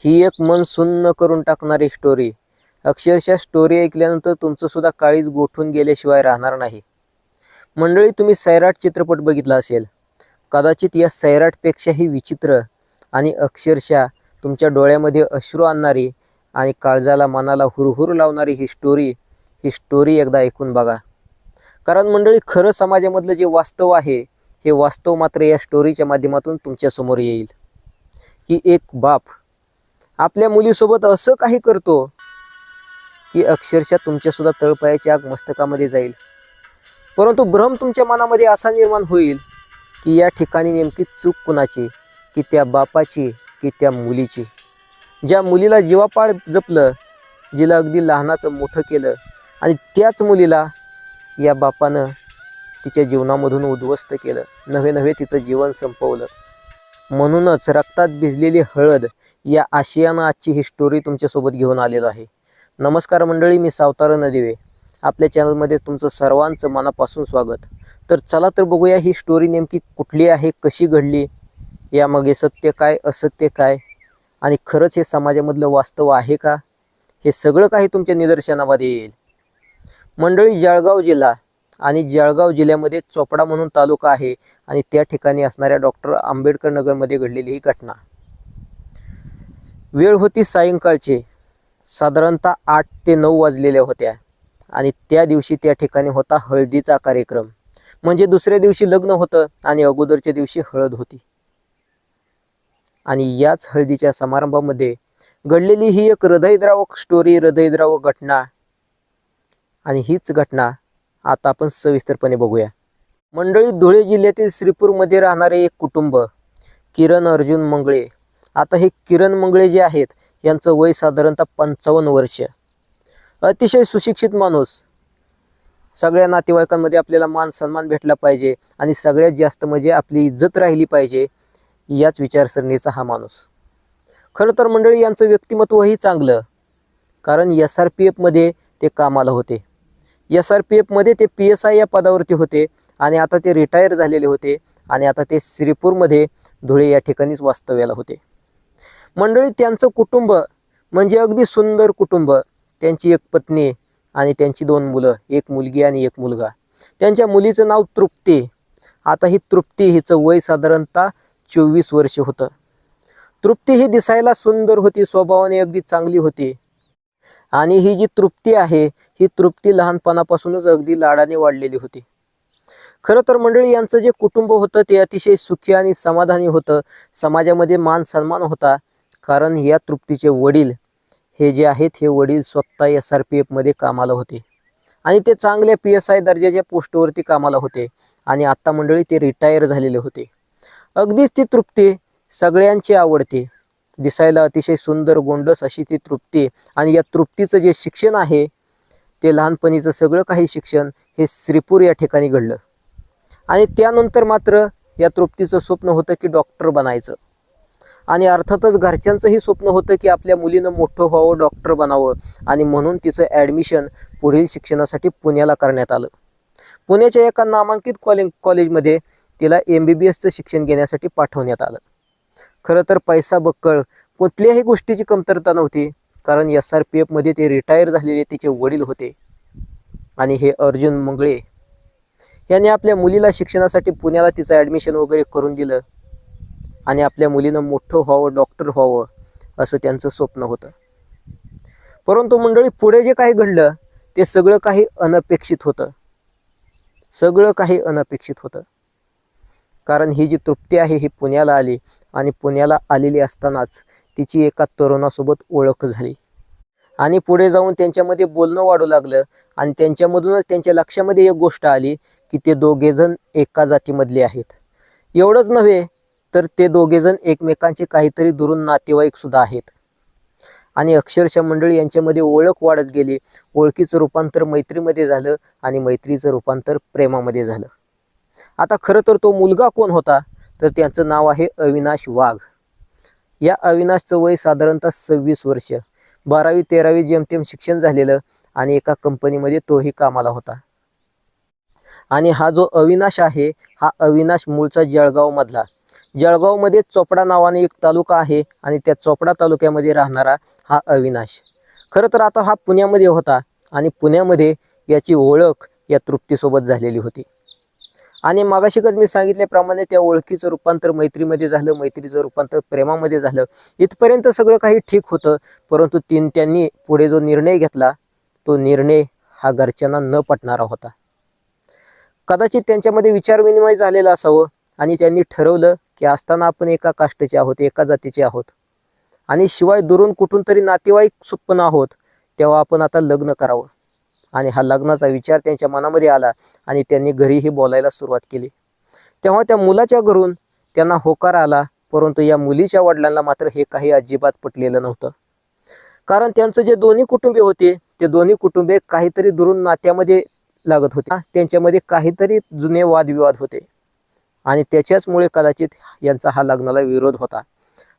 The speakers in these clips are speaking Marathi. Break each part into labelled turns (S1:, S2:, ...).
S1: ही एक मन सुन्न करून टाकणारी स्टोरी अक्षरशः स्टोरी ऐकल्यानंतर तुमचं सुद्धा काळीज गोठून गेल्याशिवाय राहणार नाही. मंडळी तुम्ही सैराट चित्रपट बघितला असेल. कदाचित या सैराटपेक्षाही विचित्र आणि अक्षरशः तुमच्या डोळ्यामध्ये अश्रू आणणारी आणि काळजाला मनाला हुरहुर लावणारी ही स्टोरी ही स्टोरी एकदा ऐकून बघा. कारण मंडळी खरं समाजामधलं जे वास्तव आहे हे वास्तव मात्र या स्टोरीच्या माध्यमातून तुमच्यासमोर येईल. की एक बाप आपल्या मुलीसोबत असं काही करतो की अक्षरशः तुमच्यासुद्धा तळपायाची आग मस्तकामध्ये जाईल. परंतु भ्रम तुमच्या मनामध्ये असा निर्माण होईल की या ठिकाणी नेमकी चूक कुणाची? की त्या बापाची? की त्या मुलीची? ज्या मुलीला जीवापाड जपलं जिला अगदी लहानाचं मोठं केलं आणि त्याच मुलीला या बापानं तिच्या जीवनामधून उद्ध्वस्त केलं. नव्हे नव्हे तिचं जीवन संपवलं. म्हणूनच रक्तात भिजलेली हळद या आशियाना आजची ही स्टोरी तुमच्यासोबत घेऊन आलेलो आहे. नमस्कार मंडळी मी सावतारा नदिवे. आपल्या चॅनलमध्ये तुमचं सर्वांचं मनापासून स्वागत. तर चला तर बघूया ही स्टोरी नेमकी कुठली आहे कशी घडली यामागे सत्य काय असत्य काय आणि खरंच हे समाजामधलं वास्तव आहे का? हे सगळं काही तुमच्या निदर्शनामध्ये येईल. मंडळी जळगाव जिल्हा आणि जळगाव जिल्ह्यामध्ये चोपडा म्हणून तालुका आहे आणि त्या ठिकाणी असणाऱ्या डॉक्टर आंबेडकर नगरमध्ये घडलेली ही घटना. वेळ होती सायंकाळचे. साधारणतः आठ ते नऊ वाजलेल्या होत्या. आणि त्या दिवशी त्या ठिकाणी होता हळदीचा कार्यक्रम. म्हणजे दुसऱ्या दिवशी लग्न होतं आणि अगोदरच्या दिवशी हळद होती. आणि याच हळदीच्या समारंभामध्ये घडलेली ही एक हृदयद्रावक स्टोरी हृदयद्रावक घटना. आणि हीच घटना आता आपण सविस्तरपणे बघूया. मंडळी धुळे जिल्ह्यातील श्रीपूरमध्ये राहणारे एक कुटुंब किरण अर्जुन मंगळे. आता हे किरण मंगळे जे आहेत यांचं वय साधारणतः पंचावन्न वर्ष. अतिशय सुशिक्षित माणूस. सगळ्या नातेवाईकांमध्ये आपल्याला मान सन्मान भेटला पाहिजे आणि सगळ्यात जास्त म्हणजे आपली इज्जत राहिली पाहिजे याच विचारसरणीचा हा माणूस. खरं तर मंडळी यांचं व्यक्तिमत्वही चांगलं कारण एस आर पी एफमध्ये ते कामाला होते. एस आर पी एफमध्ये ते पी एस आय या पदावरती होते आणि आता ते रिटायर झालेले होते आणि आता ते श्रीपूरमध्ये धुळे या ठिकाणीच वास्तव्याला होते. मंडळी त्यांचं कुटुंब म्हणजे अगदी सुंदर कुटुंब. त्यांची एक पत्नी आणि त्यांची दोन मुलं एक मुलगी आणि एक मुलगा. त्यांच्या मुलीचं नाव तृप्ती. आता ही तृप्ती हिचं वय साधारणतः चोवीस वर्ष होतं. तृप्ती ही दिसायला सुंदर होती स्वभावाने अगदी चांगली होती. आणि ही जी तृप्ती आहे ही तृप्ती लहानपणापासूनच अगदी लाडाने वाढलेली होती. खरं तर मंडळी यांचं जे कुटुंब होतं ते अतिशय सुखी आणि समाधानी होतं. समाजामध्ये मान सन्मान होता. कारण या तृप्तीचे वडील हे जे आहेत हे वडील स्वतः एस आर पी एफमध्ये कामाला होते. आणि ते चांगल्या पी एस आय दर्जाच्या पोस्टवरती कामाला होते आणि आत्ता मंडळी ते रिटायर झालेले होते. अगदीच ती तृप्ती सगळ्यांची आवडते. दिसायला अतिशय सुंदर गोंडस अशी ती तृप्ती आणि या तृप्तीचं जे शिक्षण आहे ते लहानपणीचं सगळं काही शिक्षण हे श्रीपूर या ठिकाणी घडलं. आणि त्यानंतर मात्र या तृप्तीचं स्वप्न होतं की डॉक्टर बनायचं. आणि अर्थातच घरच्यांचंही स्वप्न होतं की आपल्या मुलीनं मोठं व्हावं डॉक्टर बनावं. आणि म्हणून तिचं ॲडमिशन पुढील शिक्षणासाठी पुण्याला करण्यात आलं. पुण्याच्या एका नामांकित कॉले कॉलेजमध्ये तिला एम बी बी एसचं शिक्षण घेण्यासाठी पाठवण्यात आलं. खरं तर पैसा बक्कळ कुठल्याही गोष्टीची कमतरता नव्हती कारण एस आर पी एफमध्ये ते रिटायर झालेले तिचे वडील होते. आणि हे अर्जुन मंगळे. यांनी आपल्या मुलीला शिक्षणासाठी पुण्याला तिचं ॲडमिशन वगैरे करून दिलं. आणि आपल्या मुलीनं मोठं व्हावं डॉक्टर व्हावं असं त्यांचं स्वप्न होतं. परंतु मंडळी पुढे जे काही घडलं ते सगळं काही अनपेक्षित होतं. सगळं काही अनपेक्षित होतं. कारण ही जी तृप्ती आहे ही पुण्याला आली आणि पुण्याला आलेली असतानाच तिची एका तरुणासोबत ओळख झाली. आणि पुढे जाऊन त्यांच्यामध्ये बोलणं वाढू लागलं आणि त्यांच्यामधूनच त्यांच्या लक्षामध्ये एक गोष्ट आली की ते दोघेजण एका जातीमधले आहेत. एवढंच नव्हे तर ते दोघेजण एकमेकांचे काहीतरी दुरून नातेवाईक सुद्धा आहेत. आणि अक्षरशः मंडळी यांच्यामध्ये ओळख वाढत गेली. ओळखीचं रूपांतर मैत्रीमध्ये झालं आणि मैत्रीचं रूपांतर प्रेमामध्ये झालं. आता खरं तर तो मुलगा कोण होता? तर त्यांचं नाव आहे अविनाश वाघ. या अविनाशचं वय साधारणतः सव्वीस वर्ष. बारावी तेरावी जेमतेम शिक्षण झालेलं आणि एका कंपनीमध्ये तोही कामाला होता. आणि हा जो अविनाश आहे हा अविनाश मूळचा जळगावमधला. जळगावमध्ये चोपडा नावाने एक तालुका आहे आणि त्या चोपडा तालुक्यामध्ये राहणारा हा अविनाश. खरं तर आता हा पुण्यामध्ये होता आणि पुण्यामध्ये याची ओळख या तृप्तीसोबत झालेली होती. आणि मागाशिकच मी सांगितल्याप्रमाणे त्या ओळखीचं रूपांतर मैत्रीमध्ये झालं मैत्रीचं रूपांतर प्रेमामध्ये झालं. इथपर्यंत सगळं काही ठीक होतं परंतु तीन त्यांनी पुढे जो निर्णय घेतला तो निर्णय हा घरच्यांना न पटणारा होता. कदाचित त्यांच्यामध्ये विचारविनिमय झालेला असावं आणि त्यांनी ठरवलं की असताना आपण एका काष्टचे आहोत एका जातीचे आहोत. आणि शिवाय दुरून कुठून तरी नातेवाईक सुप्पन आहोत तेव्हा आपण आता लग्न करावं. आणि हा लग्नाचा विचार त्यांच्या मनामध्ये आला आणि त्यांनी घरीही बोलायला सुरुवात केली. तेव्हा त्या मुलाच्या घरून त्यांना होकार आला परंतु या मुलीच्या वडिलांना मात्र हे काही अजिबात पटलेलं नव्हतं. कारण त्यांचं जे दोन्ही कुटुंबे होते ते दोन्ही कुटुंबे काहीतरी दुरून नात्यामध्ये लागत होते. त्यांच्यामध्ये काहीतरी जुने वादविवाद होते. आणि त्याच्याचमुळे कदाचित यांचा हा लग्नाला विरोध होता.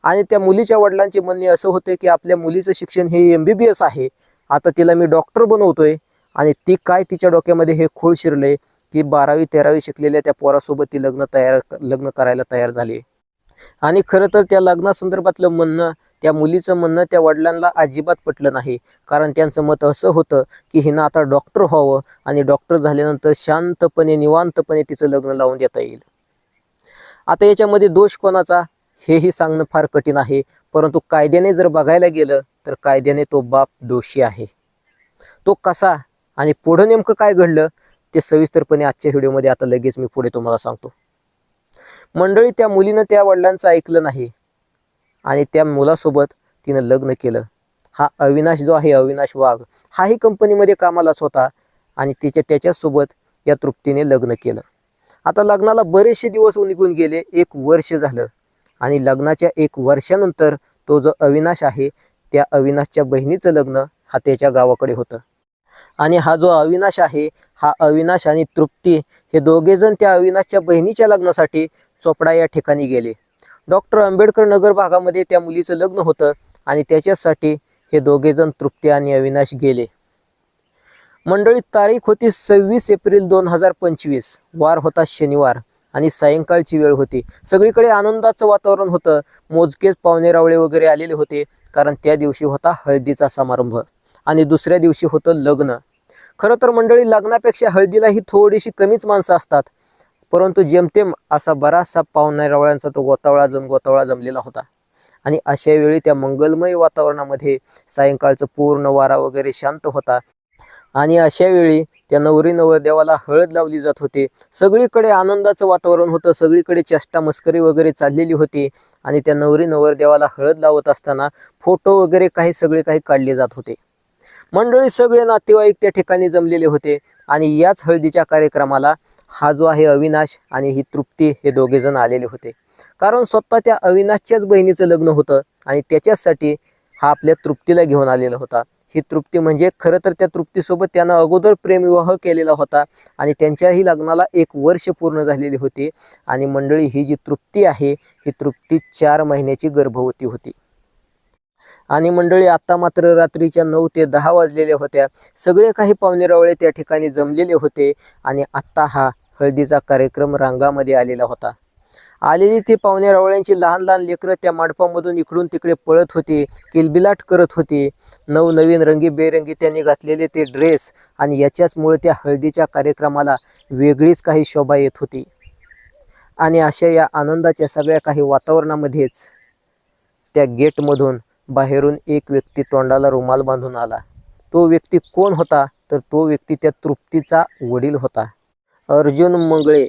S1: आणि त्या मुलीच्या वडिलांचे म्हणणे असं होते की आपल्या मुलीचं शिक्षण हे एम बी बी एस आहे. आता तिला मी डॉक्टर बनवतोय. आणि ती काय तिच्या डोक्यामध्ये हे खूळ शिरले की बारावी तेरावी शिकलेल्या त्या पोरासोबत ती लग्न तयार लग्न करायला तयार झाली. आणि खरं तर त्या लग्नासंदर्भातलं म्हणणं त्या मुलीचं म्हणणं त्या वडिलांना अजिबात पटलं नाही. कारण त्यांचं मत असं होतं की हिनं आता डॉक्टर व्हावं आणि डॉक्टर झाल्यानंतर शांतपणे निवांतपणे तिचं लग्न लावून देता येईल. आता याच्यामध्ये दोष कोणाचा? हेही सांगणं फार कठीण आहे. परंतु कायद्याने जर बघायला गेलं तर कायद्याने तो बाप दोषी आहे. तो कसा आणि पुढं नेमकं काय घडलं ते सविस्तरपणे आजच्या व्हिडिओमध्ये आता लगेच मी पुढे तुम्हाला सांगतो. मंडळी त्या मुलीनं त्या वडिलांचं ऐकलं नाही आणि त्या मुलासोबत तिनं लग्न केलं. हा अविनाश जो आहे अविनाश वाघ हाही कंपनीमध्ये कामालाच होता आणि तिच्या त्याच्यासोबत या तृप्तीने लग्न केलं. आता लग्नाला बरेचसे दिवस निघून गेले एक वर्ष झालं. आणि लग्नाच्या एक वर्षानंतर तो जो अविनाश आहे त्या अविनाशच्या बहिणीचं लग्न हा त्याच्या गावाकडे होतं. आणि हा जो अविनाश आहे हा अविनाश आणि तृप्ती हे दोघेजण त्या अविनाशच्या बहिणीच्या लग्नासाठी चोपडा या ठिकाणी गेले. डॉक्टर आंबेडकर नगर भागामध्ये त्या मुलीचं लग्न होतं आणि त्याच्यासाठी हे दोघेजण तृप्ती आणि अविनाश गेले. मंडळी तारीख होती सव्वीस एप्रिल दोन हजार पंचवीस. वार होता शनिवार आणि सायंकाळची वेळ होती. सगळीकडे आनंदाचं वातावरण होतं. मोजकेच पाहुणे रावळे वगैरे आलेले होते कारण त्या दिवशी होता हळदीचा समारंभ. आणि दुसऱ्या दिवशी होतं लग्न. खरं तर मंडळी लग्नापेक्षा हळदीलाही थोडीशी कमीच माणसं असतात. परंतु जेमतेम असा बराचसा पाहुण्या तो गोतावळा जम गोतावळा जमलेला होता. आणि अशा वेळी त्या मंगलमय वातावरणामध्ये सायंकाळचं पूर्ण वारा वगैरे शांत होता. आणि अशा वेळी त्या नवरी नवरदेवाला हळद लावली जात होते. सगळीकडे आनंदाचं वातावरण होतं. सगळीकडे चेष्टा मस्करी वगैरे चाललेली होती. आणि त्या नवरी नवरदेवाला हळद लावत असताना फोटो वगैरे काही सगळे काही काढले जात होते. मंडळी सगळे नातेवाईक त्या ठिकाणी जमलेले होते. आणि याच हळदीच्या कार्यक्रमाला हा जो आहे अविनाश आणि ही तृप्ती हे दोघेजण आलेले होते. कारण स्वतः त्या अविनाशच्याच बहिणीचं लग्न होतं आणि त्याच्याचसाठी हा आपल्या तृप्तीला घेऊन आलेला होता. ही तृप्ती म्हणजे खरं तर त्या तृप्तीसोबत त्यानं अगोदर प्रेमविवाह केलेला होता आणि त्यांच्याही लग्नाला एक वर्ष पूर्ण झालेली होती. आणि मंडळी ही जी तृप्ती आहे ही तृप्ती चार महिन्याची गर्भवती होती. आणि मंडळी आत्ता मात्र रात्रीच्या नऊ ते दहा वाजलेल्या होत्या. सगळे काही पाहुणेरावळे त्या ठिकाणी जमलेले होते आणि आत्ता हा हळदीचा कार्यक्रम रांगामध्ये आलेला होता. आलेली ती पाहुणे रावळ्यांची लहान लहान लेकरं त्या मांडपामधून इकडून तिकडे पळत होती किलबिलाट करत होती. नवनवीन रंगी बेरंगी त्यांनी घातलेले ते ड्रेस आणि याच्याचमुळे त्या हळदीच्या कार्यक्रमाला वेगळीच काही शोभा येत होती. आणि अशा या आनंदाच्या सगळ्या काही वातावरणामध्येच त्या गेटमधून बाहेरून एक व्यक्ती तोंडाला रुमाल बांधून आला. तो व्यक्ती कोण होता? तर तो व्यक्ती त्या तृप्तीचा वडील होता. अर्जुन मंगळे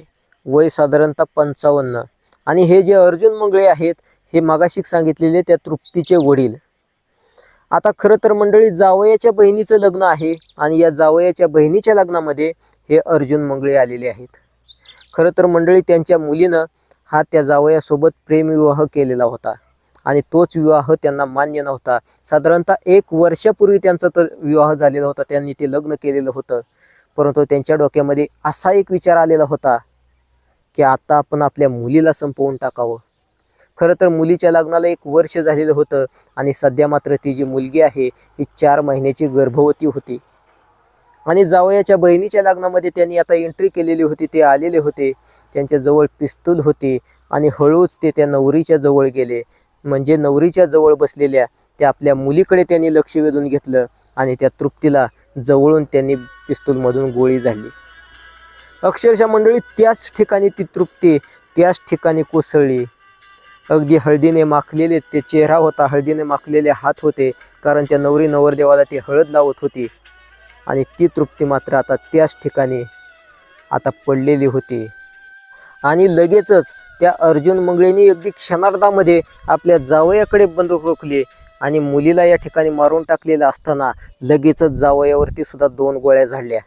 S1: वय साधारणतः पंचावन्न. आणि हे जे अर्जुन मंगळे आहेत हे मागाशिक सांगितलेले त्या तृप्तीचे वडील. आता खरं तर मंडळी जावयाच्या बहिणीचं लग्न आहे आणि या जावयाच्या बहिणीच्या लग्नामध्ये हे अर्जुन मंगळे आलेले आहेत. खरं तर मंडळी त्यांच्या मुलीनं हा त्या जावयासोबत प्रेमविवाह केलेला होता आणि तोच विवाह त्यांना मान्य नव्हता. साधारणतः एक वर्षापूर्वी त्यांचा तर विवाह झालेला होता त्यांनी ते लग्न केलेलं होतं. परंतु त्यांच्या डोक्यामध्ये असा एक विचार आलेला होता की आता आपण आपल्या मुलीला संपवून टाकावं. खरं तर मुलीच्या लग्नाला एक वर्ष झालेलं होतं आणि सध्या मात्र ती जी मुलगी आहे ही चार महिन्याची गर्भवती होती. आणि जावयाच्या बहिणीच्या लग्नामध्ये त्यांनी आता एंट्री केलेली होती ते आलेले होते. त्यांच्याजवळ पिस्तूल होते आणि हळूच ते त्या नवरीच्या जवळ गेले. म्हणजे नवरीच्या जवळ बसलेल्या त्या आपल्या मुलीकडे त्यांनी लक्ष वेधून घेतलं आणि त्या तृप्तीला जवळून त्यांनी पिस्तूलमधून गोळी झाली अक्षरशः मंडळी त्याच ठिकाणी ती तृप्ती त्याच ठिकाणी कोसळली. अगदी हळदीने माखलेले ते चेहरा होता हळदीने माखलेले हात होते कारण त्या नवरी नवरदेवाला ती हळद लावत होती. आणि ती तृप्ती मात्र आता त्याच ठिकाणी आता पडलेली होती. आणि लगेचच त्या अर्जुन मंगळेनी अगदी क्षणार्धामध्ये आपल्या जावयाकडे बंदूक रोखले आणि मुलीला या ठिकाणी मारून टाकलेलं असताना लगेचच जावयावरती सुद्धा दोन गोळ्या झाडल्या.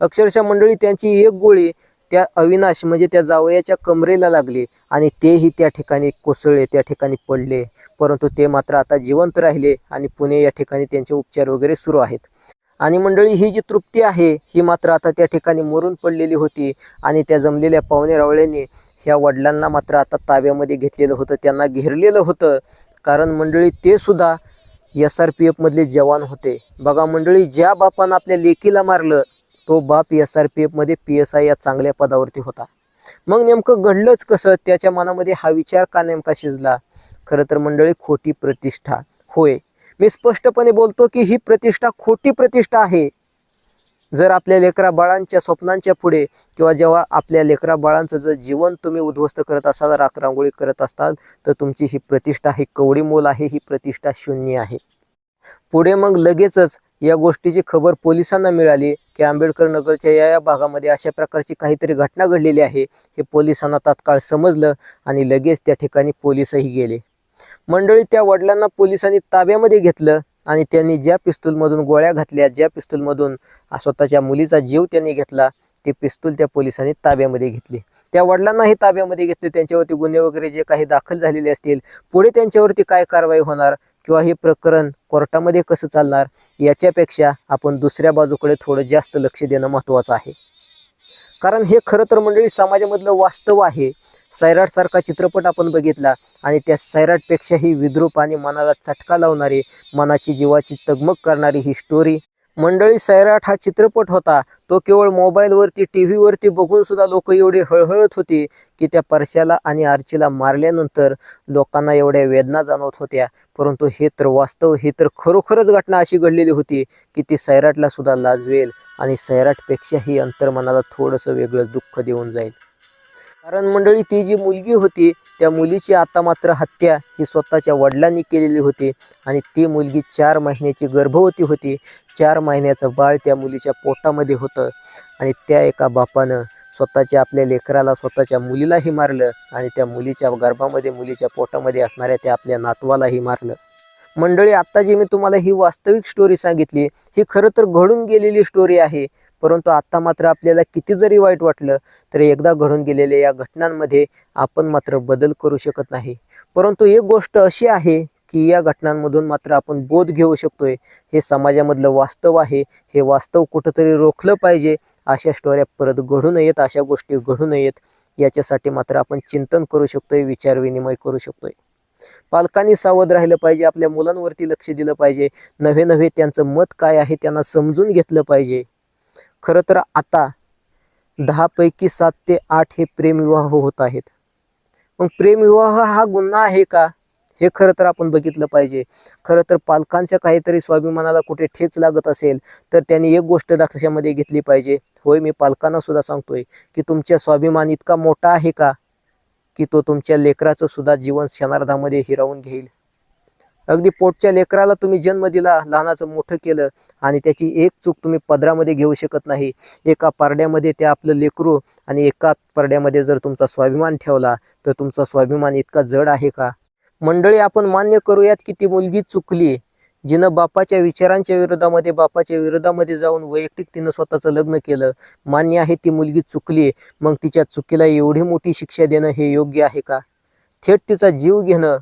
S1: अक्षरशः मंडळी त्यांची एक गोळी त्या अविनाश म्हणजे त्या जावयाच्या कमरेला लागली आणि तेही त्या ठिकाणी कोसळले त्या ठिकाणी पडले. परंतु ते मात्र आता जिवंत राहिले आणि पुणे या ठिकाणी त्यांचे उपचार वगैरे सुरू आहेत. आणि मंडळी ही जी तृप्ती आहे ही मात्र आता त्या ठिकाणी मरून पडलेली होती आणि त्या जमलेल्या पाहुणे रावळ्यांनी ह्या वडिलांना मात्र आता ताब्यामध्ये घेतलेलं होतं त्यांना घेरलेलं होतं. कारण मंडळी ते सुद्धा एस आर पी एफमधले जवान होते. बघा मंडळी ज्या बापानं आपल्या लेकीला मारलं तो बाप एस आर पी एफमध्ये पी एस आय या चांगल्या पदावरती होता. मग नेमकं घडलंच कसं? त्याच्या मनामध्ये हा विचार का नेमका शिजला? खरं तर मंडळी खोटी प्रतिष्ठा. होय. मी स्पष्टपणे बोलतो की ही प्रतिष्ठा खोटी प्रतिष्ठा आहे. जर आपल्या लेकरा बाळांच्या स्वप्नांच्या पुढे किंवा जेव्हा आपल्या लेकरा बाळांचं जर जीवन तुम्ही उद्ध्वस्त करत असाल राखरांगोळी करत असाल तर तुमची ही प्रतिष्ठा ही कवडी मोल आहे ही प्रतिष्ठा शून्य आहे. पुढे मग लगेचच या गोष्टीची खबर पोलिसांना मिळाली की आंबेडकर नगरच्या या या भागामध्ये अशा प्रकारची काहीतरी घटना घडलेली आहे हे पोलिसांना तात्काळ समजलं आणि लगेच त्या ठिकाणी पोलिसही गेले. मंडळी त्या वडिलांना पोलिसांनी ताब्यामध्ये घेतलं आणि त्यांनी ज्या पिस्तूलमधून गोळ्या घातल्या ज्या पिस्तूलमधून स्वतःच्या मुलीचा जीव त्यांनी घेतला ते पिस्तूल त्या पोलिसांनी ताब्यामध्ये घेतले. त्या वडिलांनाही ताब्यामध्ये घेतले. त्यांच्यावरती गुन्हे वगैरे जे काही दाखल झालेले असतील पुढे त्यांच्यावरती काय कारवाई होणार किंवा हे प्रकरण कोर्टामध्ये कसं चालणार याच्यापेक्षा आपण दुसऱ्या बाजूकडे थोडं जास्त लक्ष देणं महत्त्वाचं आहे. कारण हे खरं तर मंडळी समाजामधलं वास्तव आहे. सैराटसारखा चित्रपट आपण बघितला आणि त्या सैराटपेक्षाही विद्रूप आणि मनाला चटका लावणारी मनाची जीवाची तगमग करणारी ही स्टोरी मंडळी सैराट हा चित्रपट होता. तो केवळ मोबाईलवरती टी व्हीवरती बघून सुद्धा लोक एवढे हळहळत होती की त्या परश्याला आणि आर्चीला मारल्यानंतर लोकांना एवढ्या वेदना जाणवत होत्या. परंतु हे तर वास्तव ही तर खरोखरच घटना अशी घडलेली होती की ती सैराटला सुद्धा लाजवेल आणि सैराटपेक्षाही अंतर्मनाला थोडंसं वेगळं दुःख देऊन जाईल. कारण मंडळी ती जी मुलगी होती त्या मुलीची आता मात्र हत्या ही स्वतःच्या वडिलांनी केलेली होती. आणि ती मुलगी चार महिन्याची गर्भवती होती. चार महिन्याचं बाळ त्या मुलीच्या पोटामध्ये होतं. आणि त्या एका बापानं स्वतःच्या आपल्या लेकराला स्वतःच्या मुलीलाही मारलं. आणि त्या मुलीच्या गर्भामध्ये मुलीच्या पोटामध्ये असणाऱ्या त्या आपल्या नातवालाही मारलं. मंडळी आत्ता जी मी तुम्हाला ही वास्तविक स्टोरी सांगितली ही खरं तर घडून गेलेली स्टोरी आहे. परंतु आत्ता मात्र आपल्याला किती जरी वाईट वाटलं तरी एकदा घडून गेलेल्या या घटनांमध्ये आपण मात्र बदल करू शकत नाही. परंतु एक गोष्ट अशी आहे की या घटनांमधून मात्र आपण बोध घेऊ शकतोय. हे समाजामधलं वास्तव आहे. हे वास्तव कुठंतरी रोखलं पाहिजे. अशा स्टोऱ्या परत घडू नयेत अशा गोष्टी घडू नयेत याच्यासाठी मात्र आपण चिंतन करू शकतोय विचारविनिमय करू शकतोय. पालकांनी सावध राहिलं पाहिजे आपल्या मुलांवरती लक्ष दिलं पाहिजे. नव्हे नव्हे त्यांचं मत काय आहे त्यांना समजून घेतलं पाहिजे. खरं तर आता दहापैकी सात ते आठ हे प्रेमविवाह होत आहेत. मग प्रेमविवाह हा गुन्हा आहे का? हे खरं तर आपण बघितलं पाहिजे. खरं तर पालकांच्या काहीतरी स्वाभिमानाला कुठे ठेच लागत असेल तर त्यांनी एक गोष्ट दाखल्यामध्ये घेतली पाहिजे. होय मी पालकांना सुद्धा सांगतोय की तुमच्या स्वाभिमान इतका मोठा आहे का? की तो तुमच्या लेकराचं सुद्धा जीवन क्षणार्धामध्ये हिरावून घेईल. अगदी पोटच्या लेकराला तुम्ही जन्म दिला लहानाचं मोठं केलं आणि त्याची एक चूक तुम्ही पदरामध्ये घेऊ शकत नाही. एका पारड्यामध्ये ते आपलं लेकरू आणि एका पारड्यामध्ये जर तुमचा स्वाभिमान ठेवला तर तुमचा स्वाभिमान इतका जड आहे का? मंडळी आपण मान्य करूयात की ती मुलगी चुकली. जिनं बापाच्या विचारांच्या विरोधामध्ये बापाच्या विरोधामध्ये जाऊन वैयक्तिक तिनं स्वतःचं लग्न केलं मान्य आहे ती मुलगी चुकली मग तिच्या चुकीला एवढी मोठी शिक्षा देणं हे योग्य आहे का? थेट तिचा जीव घेणं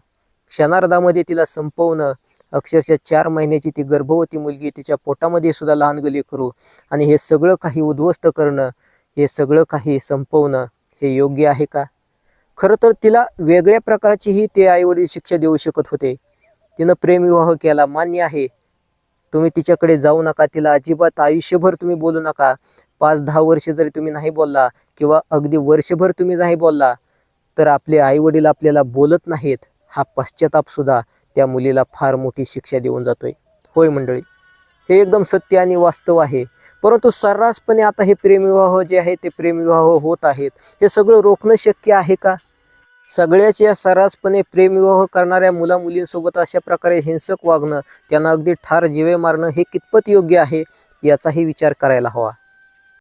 S1: क्षणार्धामध्ये तिला संपवणं अक्षरशः चार महिन्याची ती गर्भवती मुलगी तिच्या पोटामध्ये सुद्धा लहान गली करू आणि हे सगळं काही उद्ध्वस्त करणं हे सगळं काही संपवणं हे योग्य आहे का? खरं तर तिला वेगळ्या प्रकारचीही ते आईवडील शिक्षा देऊ शकत होते. तिनं प्रेमविवाह केला मान्य आहे. तुम्ही तिच्याकडे जाऊ नका तिला अजिबात आयुष्यभर तुम्ही बोलू नका. पाच दहा वर्ष जरी तुम्ही नाही बोलला किंवा अगदी वर्षभर तुम्ही नाही बोलला तर आपले आईवडील आपल्याला बोलत नाहीत. हा पश्चातापसुद्धा त्या मुलीला फार मोठी शिक्षा देऊन जातोय. होय मंडळी हे एकदम सत्य आणि वास्तव आहे. परंतु सर्रासपणे आता हे प्रेमविवाह जे आहे ते प्रेमविवाह होत आहेत. हे सगळं रोखणं शक्य आहे का? सगळ्याच या सर्रासपणे प्रेमविवाह करणाऱ्या मुला मुलींसोबत अशा प्रकारे हिंसक वागणं त्यांना अगदी ठार जिवे मारणं हे कितपत योग्य आहे याचाही विचार करायला हवा.